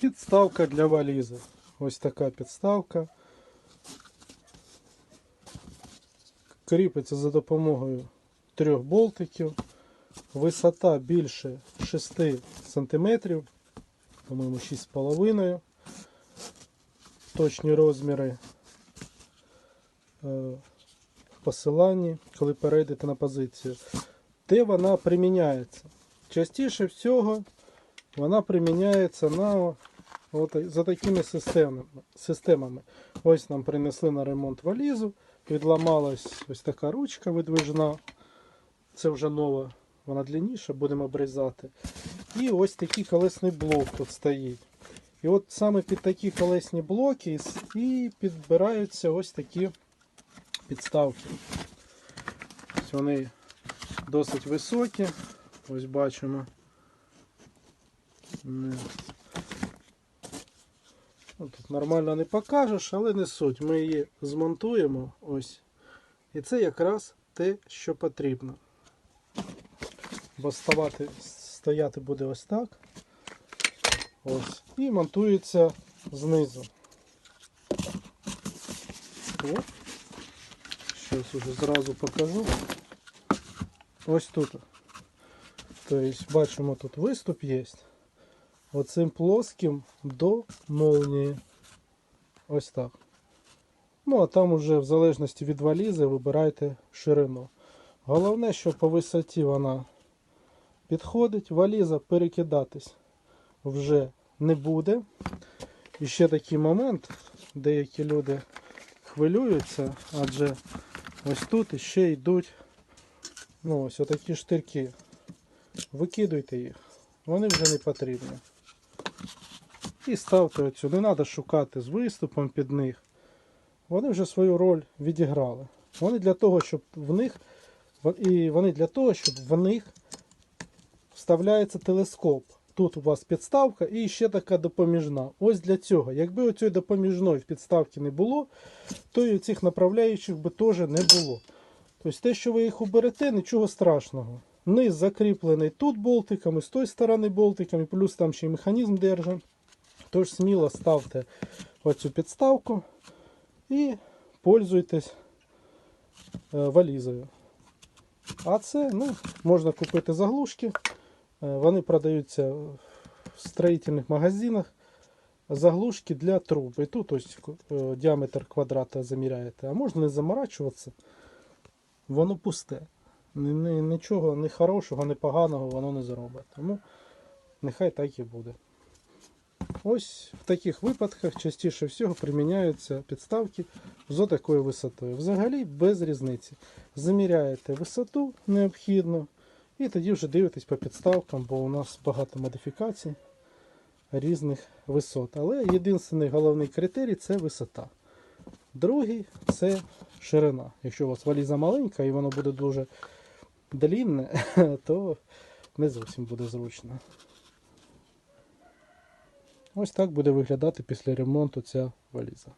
Підставка для валізи. Ось така підставка. Кріпиться за допомогою трьох болтиків. Висота більше 6 см, по-моєму, 6,5 Точні розміри е, в посиланні, коли перейдете на позицію. Де вона приміняється? Частіше всього вона приміняється на от, за такими системами. Ось нам принесли на ремонт валізу, відламалась ось така ручка видвижна. Це вже нова, вона длинніша, будемо обрізати. І ось такий колесний блок тут стоїть. І от саме під такі колесні блоки і підбираються ось такі підставки. Ось вони досить високі. Ось бачимо. Ну, Тут нормально не покажеш, але не суть. Ми її змонтуємо. Ось. І це якраз те, що потрібно. Бо ставати, стояти буде ось так. Ось. І монтується знизу. От. Щось уже зразу покажу. Ось тут. Тобто бачимо, тут виступ є. Оцим плоским до молнії. Ось так. Ну, а там уже в залежності від валізи вибирайте ширину. Головне, що по висоті вона підходить, валіза перекидатись вже не буде. І ще такий момент, деякі люди хвилюються, адже ось тут ще йдуть ну, ось отакі штирки. Викидуйте їх, вони вже не потрібні. І ставте оцю. Не треба шукати з виступом під них. Вони вже свою роль відіграли. Вони для того, щоб в них і вони для того, щоб в них вставляється телескоп. Тут у вас підставка і ще така допоміжна. Ось для цього. Якби оцієї допоміжної в підставці не було, то і цих направляючих би теж не було. Тобто те, що ви їх уберете, нічого страшного. Низ закріплений тут болтиками, з тої сторони болтиками, плюс там ще й механізм держить. Тож сміло ставте оцю підставку і пользуйтесь е, валізою. А це ну, можна купити заглушки. Е, Вони продаються в строїтельних магазинах. Заглушки для труб. І тут ось е, діаметр квадрата заміряєте. А можна не заморачуватися. Воно пусте. Ні- ні- Нічого ні хорошого, ні поганого воно не зробить. Тому нехай так і буде. Ось в таких випадках частіше всього приміняються підставки з такою висотою. Взагалі без різниці. Заміряєте висоту необхідну і тоді вже дивитесь по підставкам, бо у нас багато модифікацій різних висот. Але єдиний головний критерій це висота. Другий це ширина. Якщо у вас валіза маленька і воно буде дуже длінне, то не зовсім буде зручно. Ось так буде виглядати після ремонту ця валіза.